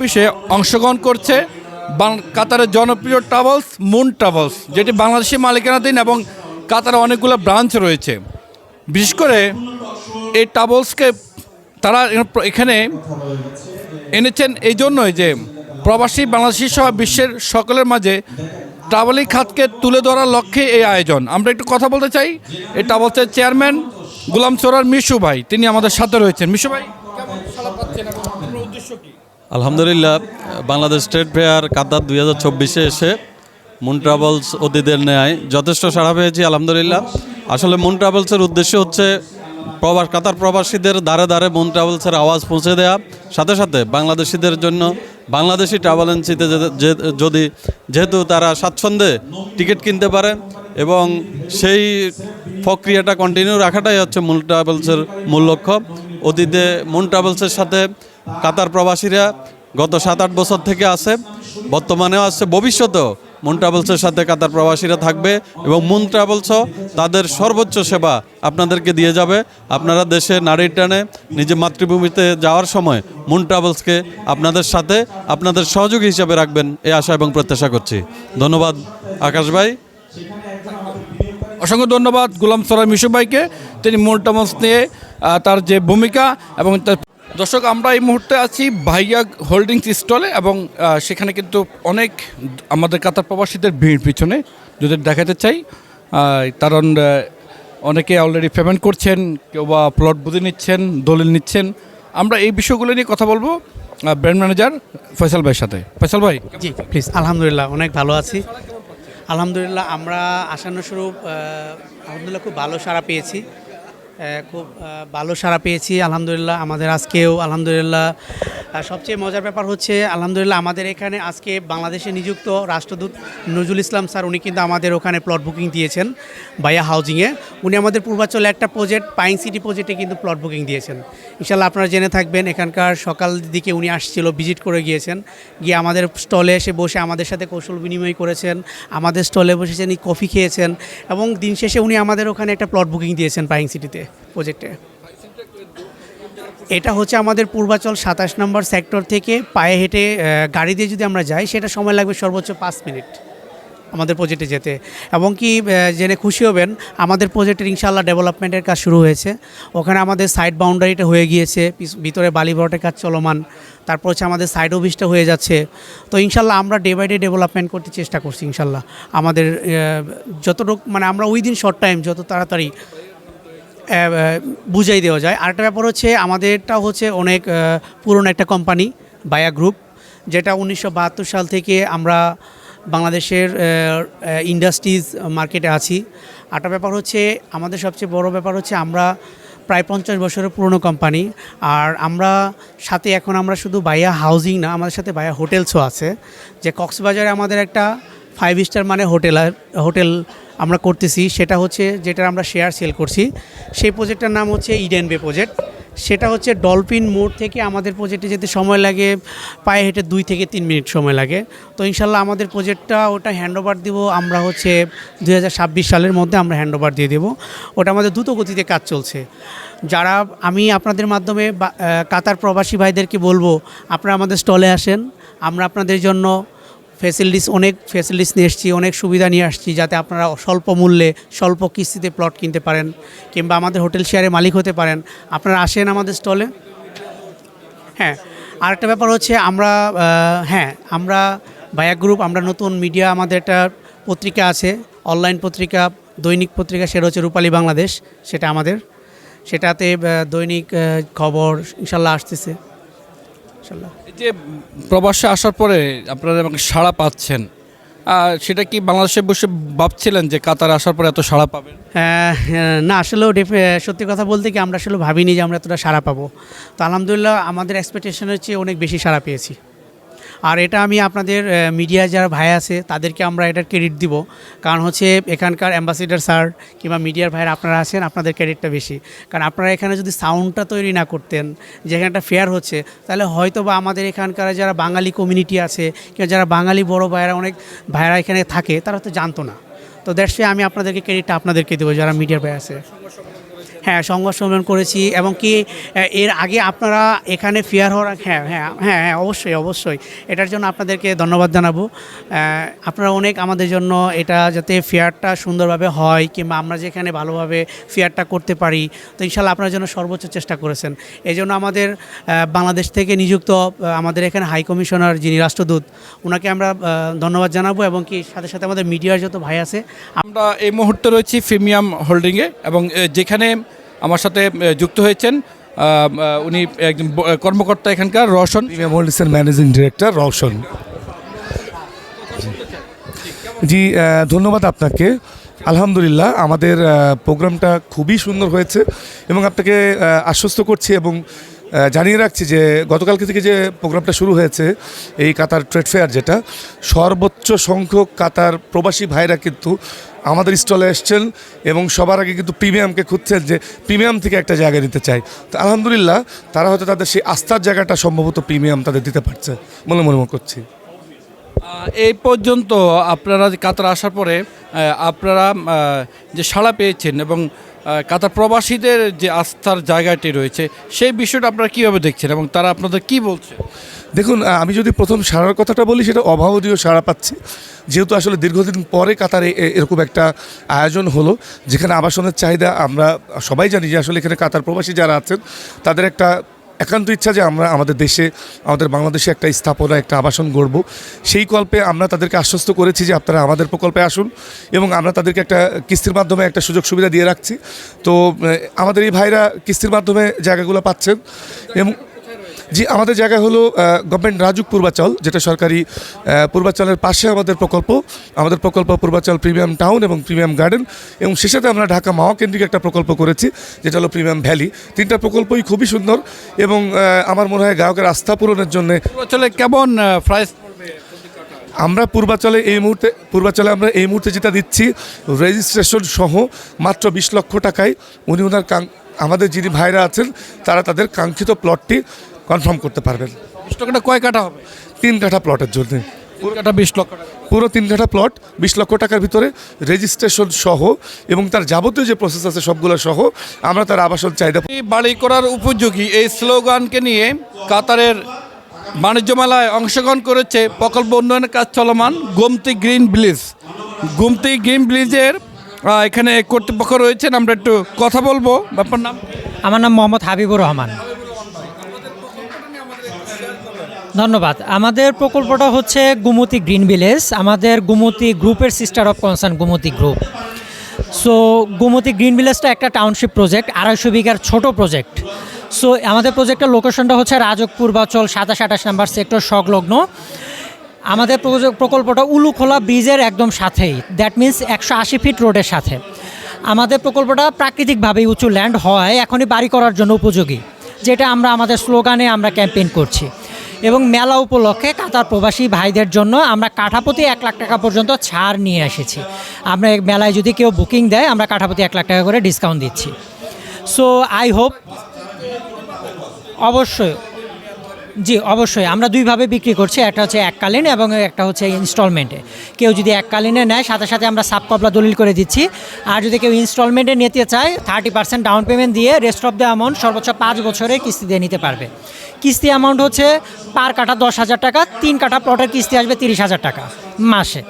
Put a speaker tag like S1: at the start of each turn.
S1: চব্বিশে অংশগ্রহণ করছে কাতারের জনপ্রিয় ট্রাভেলস মুন ট্রাভেলস, যেটি বাংলাদেশি মালিকানাধীন এবং কাতারে অনেকগুলো ব্রাঞ্চ রয়েছে। বিশেষ করে এই ট্রাভেলসকে তারা এখানে এনেছেন এই জন্যই যে প্রবাসী বাংলাদেশি সহ বিশ্বের সকলের মাঝে ট্রাভেলিং খাতকে তুলে ধরার লক্ষ্যে এই আয়োজন। আমরা একটু কথা বলতে চাই। এই ট্রাভেলসের চেয়ারম্যান গুলাম সোরার মিশু ভাই, তিনি আমাদের সাথে রয়েছেন। মিশু ভাই কেমন সাড়া পাচ্ছেন এবং আপনার উদ্দেশ্য কি
S2: আলহামদুলিল্লাহ, বাংলাদেশ স্টেট ফেয়ার কাতার দুই হাজার চব্বিশে এসে মুন ট্রাভেলস অতিথিদের নেয় যথেষ্ট সাড়া পেয়েছি, আলহামদুলিল্লাহ। আসলে মুন ট্রাভেলসের উদ্দেশ্য হচ্ছে প্রবাস, কাতার প্রবাসীদের দ্বারে দ্বারে মুন ট্রাভেলসের আওয়াজ পৌঁছে দেওয়া সাথে সাথে বাংলাদেশিদের জন্য বাংলাদেশি ট্রাভেল এজেন্সিতে যদি, যেহেতু তারা স্বাচ্ছন্দ্যে টিকিট কিনতে পারে এবং সেই প্রক্রিয়াটা কন্টিনিউ রাখাটাই হচ্ছে মুন ট্রাভেলসের মূল লক্ষ্য। অতীতে মুন ট্রাভেলসের সাথে কাতার প্রবাসীরা গত সাত আট বছর থেকে আছে, বর্তমানেও আছে, ভবিষ্যতেও মুন ট্রাভেলসের সাথে কাতার প্রবাসীরা থাকবে এবং মুন ট্রাভেলসও তাদের সর্বোচ্চ সেবা আপনাদেরকে দিয়ে যাবে। আপনারা দেশে নারীর টানে নিজের মাতৃভূমিতে যাওয়ার সময় মুন ট্রাভেলসকে আপনাদের সাথে আপনাদের সহযোগী হিসাবে রাখবেন, এই আশা এবং প্রত্যাশা করছি। ধন্যবাদ, আকাশ ভাই।
S1: অসংখ্য ধন্যবাদ, গুলাম সরাই মিশু ভাইকে। তিনি মোল্টামস নিয়ে তার যে ভূমিকা এবং তার দর্শক, আমরা এই মুহূর্তে আছি ভাইয়া হোল্ডিংস স্টলে এবং সেখানে কিন্তু অনেক আমাদের কাতার প্রবাসীদের ভিড় পিছনে। যদি দেখাতে চাই কারণ অনেকে অলরেডি পেমেন্ট করছেন, কেউ বা প্লট বুঝে নিচ্ছেন, দলিল নিচ্ছেন। আমরা এই বিষয়গুলো নিয়ে কথা বলব ব্র্যান্ড ম্যানেজার ফয়সাল ভাইয়ের সাথে। ফয়সাল ভাই।
S3: জি প্লিজ আলহামদুলিল্লাহ, অনেক ভালো আছি। আলহামদুলিল্লাহ, আমরা আশানুস্বরূপ আলহামদুলিল্লাহ খুব ভালো সাড়া পেয়েছি। খুব ভালো সাড়া পেয়েছি, আলহামদুলিল্লাহ, আমাদের আজকেও, আলহামদুলিল্লাহ। সবচেয়ে মজার ব্যাপার হচ্ছে, আলহামদুলিল্লাহ, আমাদের এখানে আজকে বাংলাদেশে নিযুক্ত রাষ্ট্রদূত নজরুল ইসলাম স্যার, উনি কিন্তু আমাদের ওখানে প্লট বুকিং দিয়েছেন বাইয়া হাউজিংয়ে উনি আমাদের পূর্বাঞ্চলে একটা প্রজেক্ট পাইন সিটি প্রজেক্টে কিন্তু প্লট বুকিং দিয়েছেন। ইনশাল্লাহ আপনারা জেনে থাকবেন, এখানকার সকাল দিকে উনি আসছিল ভিজিট করে গিয়েছেন। গিয়ে আমাদের স্টলে এসে বসে আমাদের সাথে কৌশল বিনিময় করেছেন, আমাদের স্টলে বসেছেন কফি খেয়েছেন এবং দিন শেষে উনি আমাদের ওখানে একটা প্লট বুকিং দিয়েছেন পাইং সিটিতে প্রজেক্টে। এটা হচ্ছে আমাদের পূর্বাচল সাতাশ নম্বর সেক্টর থেকে পায়ে হেঁটে গাড়ি দিয়ে যদি আমরা যাই, সেটা সময় লাগবে সর্বোচ্চ পাঁচ মিনিট আমাদের প্রজেক্টে যেতে। এবং কি জেনে খুশি হবেন, আমাদের প্রজেক্টের ইনশাল্লাহ ডেভেলপমেন্টের কাজ শুরু হয়েছে। ওখানে আমাদের সাইড বাউন্ডারিটা হয়ে গিয়েছে ভিতরে বালি ভরাটের কাজ চলমান, তারপর হচ্ছে আমাদের সাইড অফিসটা হয়ে যাচ্ছে। তো ইনশাল্লাহ আমরা ডে বাই ডে ডেভেলপমেন্ট করতে চেষ্টা করছি ইনশাল্লাহ আমাদের যতটুকু মানে আমরা উইদিন শর্ট টাইম যত তাড়াতাড়ি বুঝাই দেওয়া যায়। আরেকটা ব্যাপার হচ্ছে, আমাদেরটা হচ্ছে অনেক পুরনো একটা কোম্পানি বায়া গ্রুপ যেটা উনিশশো বাহাত্তর সাল থেকে আমরা বাংলাদেশের ইন্ডাস্ট্রিজ মার্কেটে আছি। আরেকটা ব্যাপার হচ্ছে, আমাদের সবচেয়ে বড় ব্যাপার হচ্ছে, আমরা প্রায় পঞ্চাশ বছরের পুরনো কোম্পানি আর আমরা সাথে এখন আমরা শুধু বাইয়া হাউজিং না, আমাদের সাথে বায়া হোটেলসও আছে। যে কক্সবাজারে আমাদের একটা ফাইভ স্টার মানে হোটেল হোটেল আমরা করতেছি, সেটা হচ্ছে যেটা আমরা শেয়ার সেল করছি। সেই প্রজেক্টটার নাম হচ্ছে ইডেন বে প্রজেক্ট সেটা হচ্ছে ডলফিন মোড় থেকে আমাদের প্রজেক্টে যেতে সময় লাগে, পায়ে হেঁটে দুই থেকে তিন মিনিট সময় লাগে। তো ইনশাল্লাহ আমাদের প্রজেক্টটা ওটা হ্যান্ডওভার দিব, আমরা হচ্ছে দু হাজার ছাব্বিশ সালের মধ্যে আমরা হ্যান্ডওভার দিয়ে দেবো। ওটা আমাদের দ্রুত গতিতে কাজ চলছে। যারা, আমি আপনাদের মাধ্যমে কাতার প্রবাসী ভাইদেরকে বলব, আপনারা আমাদের স্টলে আসেন, আমরা আপনাদের জন্য ফেসিলিটিস অনেক ফেসিলিটিস নিয়ে এসেছি, অনেক সুবিধা নিয়ে আসছি যাতে আপনারা স্বল্প মূল্যে, স্বল্প কিস্তিতে প্লট কিনতে পারেন কিংবা আমাদের হোটেল শেয়ারের মালিক হতে পারেন। আপনারা আসেন আমাদের স্টলে হ্যাঁ আরেকটা ব্যাপার হচ্ছে আমরা হ্যাঁ আমরা বায়া গ্রুপ আমরা নতুন মিডিয়া আমাদের একটা পত্রিকা আছে অনলাইন পত্রিকা, দৈনিক পত্রিকা, সেটা হচ্ছে রূপালী বাংলাদেশ, সেটা আমাদের। সেটাতে দৈনিক খবর ইনশাল্লাহ আসতেছে। ইনশাল্লাহ
S1: যে প্রবাসে আসার পরে আপনারা আমাকে সাড়া পাচ্ছেন আর সেটা কি বাংলাদেশে বসে ভাবছিলেন যে কাতার আসার পরে এত সাড়া পাবেন?
S3: হ্যাঁ, হ্যাঁ, না আসলেও সত্যি কথা বলতে কি আমরা আসলে ভাবিনি যে আমরা এতটা সাড়া পাবো। তো আলহামদুলিল্লাহ আমাদের এক্সপেকটেশনের চেয়ে অনেক বেশি সাড়া পেয়েছি। আর এটা আমি আপনাদের মিডিয়া যারা ভাই আছে, তাদেরকে আমরা এটার ক্রেডিট দিব। কারণ হচ্ছে এখানকার অ্যাম্বাসিডার স্যার কিংবা মিডিয়ার ভাইয়ের আপনারা আছেন, আপনাদের ক্রেডিটটা বেশি। কারণ আপনারা এখানে যদি সাউন্ডটা তৈরি না করতেন যেখানে একটা ফেয়ার হচ্ছে, তাহলে হয়তো বা আমাদের এখানকার যারা বাঙালি কমিউনিটি আছে, কিংবা যারা বাঙালি বড় ভাইয়েরা, অনেক ভাইয়েরা এখানে থাকে, তারা তো জানতো না। তো দ্যাটস আমি আপনাদেরকে ক্রেডিটটা আপনাদেরকে দেবো, যারা মিডিয়ার ভাই আছে। হ্যাঁ সংবাদ সম্মেলন করেছি এবং কি এর আগে আপনারা এখানে ফেয়ার হওয়ার হ্যাঁ হ্যাঁ হ্যাঁ হ্যাঁ অবশ্যই অবশ্যই। এটার জন্য আপনাদেরকে ধন্যবাদ জানাব। আপনারা অনেক আমাদের জন্য এটা যাতে ফেয়ারটা সুন্দরভাবে হয় কিংবা আমরা যেখানে ভালোভাবে ফেয়ারটা করতে পারি, তো ইনশাল্লাহ আপনার জন্য সর্বোচ্চ চেষ্টা করেছেন। এই জন্য আমাদের বাংলাদেশ থেকে নিযুক্ত আমাদের এখানে হাই কমিশনার যিনি রাষ্ট্রদূত ওনাকে আমরা ধন্যবাদ জানাব এবং কি, সাথে সাথে আমাদের মিডিয়ার যত ভাই আছে
S1: আমরা এই মুহূর্তে রয়েছি প্রিমিয়াম হোল্ডিংয়ে এবং যেখানে আমার সাথে যুক্ত হয়েছেন। উনি একজন কর্মকর্তা এখানকার, Roushan.
S4: Premium managing director Roushan. জি ধন্যবাদ আপনাকে। আলহামদুলিল্লাহ, আমাদের প্রোগ্রামটা খুবই সুন্দর হয়েছে এবং আপনাকে আশ্বস্ত করছি এবং জানিয়ে রাখছি যে গতকালকে থেকে যে প্রোগ্রামটা শুরু হয়েছে, এই কাতার ট্রেড ফেয়ার যেটা, সর্বোচ্চ সংখ্যক কাতার প্রবাসী ভাইরা কিন্তু আমাদের স্টলে এসছেন এবং সবার আগে কিন্তু প্রিমিয়ামকে খুঁজছেন যে প্রিমিয়াম থেকে একটা জায়গা দিতে চাই। তো আলহামদুলিল্লাহ তারা হয়তো তাদের সেই আস্থার জায়গাটা সম্ভবত প্রিমিয়াম তাদের দিতে পারছে বলে মনে করছি।
S1: এই পর্যন্ত আপনারা কাতার আসার পরে আপনারা যে সাড়া পেয়েছেন এবং কাতার প্রবাসীদের যে আস্থার জায়গাটি রয়েছে, সেই বিষয়টা আপনারা কীভাবে দেখছেন এবং তারা আপনাদের কি বলছে?
S4: দেখুন আমি যদি প্রথম সারার কথাটা বলি, সেটা অভাবনীয় সাড়া পাচ্ছি। যেহেতু আসলে দীর্ঘদিন পরে কাতারে এরকম একটা আয়োজন হলো, যেখানে আবাসনের চাহিদা আমরা সবাই জানি যে আসলে এখানে কাতার প্রবাসী যারা আছেন, তাদের একটা একান্ত ইচ্ছা যে আমরা আমাদের দেশে, আমাদের বাংলাদেশে একটা স্থাপনা, একটা আবাসন গড়ব। সেই কল্পে আমরা তাদেরকে আশ্বস্ত করেছি যে আপনারা আমাদের প্রকল্পে আসুন এবং আমরা তাদেরকে একটা কিস্তির মাধ্যমে একটা সুযোগ সুবিধা দিয়ে রাখছি। তো আমাদের এই ভাইরা কিস্তির মাধ্যমে জায়গাগুলো পাচ্ছেন এবং জি আমাদের জায়গা হলো গভর্নমেন্ট রাজুক পূর্বাচল যেটা সরকারি পূর্বাচলের পাশে আমাদের প্রকল্প। আমাদের প্রকল্প পূর্বাচল প্রিমিয়াম টাউন এবং প্রিমিয়াম গার্ডেন। এবং সে সাথে আমরা ঢাকা মাওয়া কেন্দ্রিক একটা প্রকল্প করেছি যেটা হলো প্রিমিয়াম ভ্যালি। তিনটা প্রকল্পই খুবই সুন্দর এবং আমার মনে হয় গ্রাহকের আস্থা পূরণের জন্য
S1: আসলে কেমন প্রাইস
S4: আমরা পূর্বাচলে এই মুহূর্তে পূর্বাচলে আমরা এই মুহূর্তে যেটা দিচ্ছি রেজিস্ট্রেশন সহ মাত্র বিশ লক্ষ টাকায় উনি ওনার কাং- আমাদের যিনি ভাইরা আছেন তারা তাদের কাঙ্ক্ষিত প্লটটি কনফার্ম করতে পারবেন।
S1: বিশ টাকাটা কয় কাটা হবে?
S4: তিন কাঠা প্লটের জন্য।
S1: কাটা বিশ লক্ষ
S4: পুরো তিন কাঠা প্লট বিশ লক্ষ টাকার ভিতরে রেজিস্ট্রেশন সহ এবং তার যাবতীয় যে প্রসেস আছে সবগুলো সহ আমরা তার আবাসন চাহিদা
S1: এই বাড়ি করার উপযোগী এই স্লোগানকে নিয়ে কাতারের বাণিজ্য মেলায় অংশগ্রহণ করেছে প্রকল্প উন্নয়নের কাজ চলমান Gomti green village. Gomti green ভিলেজের এখানে কর্তৃপক্ষ রয়েছেন আমরা একটু কথা বলব। আপনার নাম
S5: আমার নাম মোহাম্মদ হাবিবুর রহমান। ধন্যবাদ। আমাদের প্রকল্পটা হচ্ছে গুমতি গ্রিন ভিলেজ, আমাদের গুমতি গ্রুপের sister of concern Gumti group. So Gumti green ভিলেজটা একটা টাউনশিপ প্রজেক্ট আড়াইশো বিঘার ছোট প্রজেক্ট সো আমাদের প্রজেক্টের লোকেশনটা হচ্ছে রাজক পূর্বাচল সাতাশ, আঠাশ নাম্বার সেক্টর সংলগ্ন। আমাদের প্রকল্পটা উলুখোলা ব্রিজের একদম সাথেই। দ্যাট মিন্স একশো আশি ফিট রোডের সাথে। আমাদের প্রকল্পটা প্রাকৃতিকভাবেই উঁচু ল্যান্ড হয়, এখনই বাড়ি করার জন্য উপযোগী। যেটা আমরা আমাদের স্লোগানে আমরা ক্যাম্পেইন করছি। এবং মেলা উপলক্ষে কাতার প্রবাসী ভাইদের জন্য আমরা কাঠাপতি এক লাখ টাকা পর্যন্ত ছাড় নিয়ে এসেছি। আমরা মেলায় যদি কেউ বুকিং দেয়, আমরা কাঠাপতি এক লাখ টাকা করে ডিসকাউন্ট দিচ্ছি। সো আই হোপ অবশ্যই, জি, অবশ্যই, আমরা দুইভাবে বিক্রি করছি, একটা হচ্ছে এককালীন এবং একটা হচ্ছে ইনস্টলমেন্টে কেউ যদি এককালীনে নেয়, সাথে সাথে আমরা সাব কবলা দলিল করে দিচ্ছি। আর যদি কেউ ইনস্টলমেন্টে নিতে চায় থার্টি পার্সেন্ট ডাউন পেমেন্ট দিয়ে রেস্ট অফ দ্য অ্যামাউন্ট সর্বোচ্চ পাঁচ বছরে কিস্তি দিয়ে নিতে পারবে। কিস্তি অ্যামাউন্ট হচ্ছে পার কাঠা দশ হাজার টাকা, তিন কাঠা প্লটের কিস্তি আসবে তিরিশ হাজার টাকা মাসে।